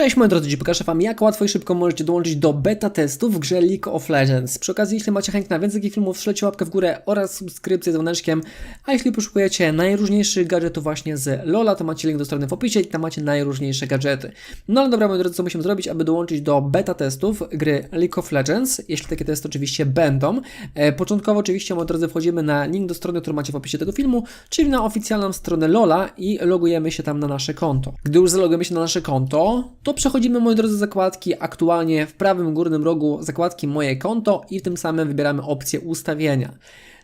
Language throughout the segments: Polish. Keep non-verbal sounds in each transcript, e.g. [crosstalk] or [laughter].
Cześć moi drodzy, dziś pokażę Wam jak łatwo i szybko możecie dołączyć do beta testów w grze League of Legends. Przy okazji, jeśli macie chęć na więcej takich filmów, strzelcie łapkę w górę oraz subskrypcję z dzwoneczkiem, a jeśli poszukujecie najróżniejszych gadżetów właśnie z LoLa, to macie link do strony w opisie i tam macie najróżniejsze gadżety. No ale dobra moi drodzy, co musimy zrobić, aby dołączyć do beta testów gry League of Legends, jeśli takie testy oczywiście będą. E, początkowo oczywiście moi drodzy wchodzimy na link do strony, którą macie w opisie tego filmu, czyli na oficjalną stronę LoLa i logujemy się tam na nasze konto. Gdy już zalogujemy się na nasze konto, to przechodzimy, moi drodzy, zakładki aktualnie w prawym górnym rogu zakładki Moje konto i tym samym wybieramy opcję ustawienia.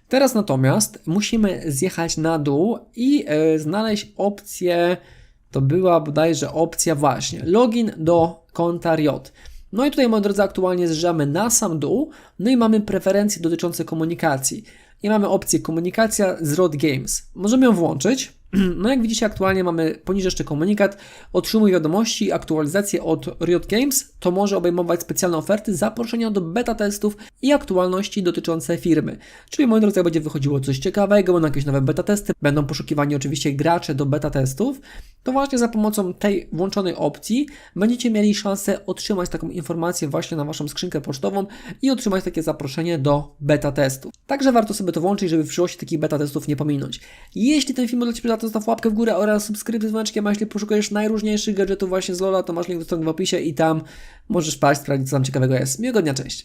Teraz natomiast musimy zjechać na dół i e, znaleźć opcję, to była bodajże opcja właśnie, login do konta Riot. No i tutaj, moi drodzy, aktualnie zjeżdżamy na sam dół, no i mamy preferencje dotyczące komunikacji. I mamy opcję komunikacja z Riot Games. Możemy ją włączyć. [clears throat] No jak widzicie, aktualnie mamy poniżej jeszcze komunikat. Otrzymuj wiadomości, aktualizacje od Riot Games. To może obejmować specjalne oferty, zaproszenia do beta testów i aktualności dotyczące firmy. Czyli moi drodzy, będzie wychodziło coś ciekawego, będą jakieś nowe beta testy, będą poszukiwani oczywiście gracze do beta testów, to właśnie za pomocą tej włączonej opcji będziecie mieli szansę otrzymać taką informację właśnie na waszą skrzynkę pocztową i otrzymać takie zaproszenie do beta testu. Także warto sobie to włączyć, żeby w przyszłości takich beta testów nie pominąć. Jeśli ten film był dla Ciebie zostaw łapkę w górę oraz subskrypcję z dzwoneczkiem, a jeśli poszukujesz najróżniejszych gadżetów właśnie z Lola, to masz link do strony w opisie i tam możesz paść, sprawdzić co tam ciekawego jest. Miłego dnia, cześć!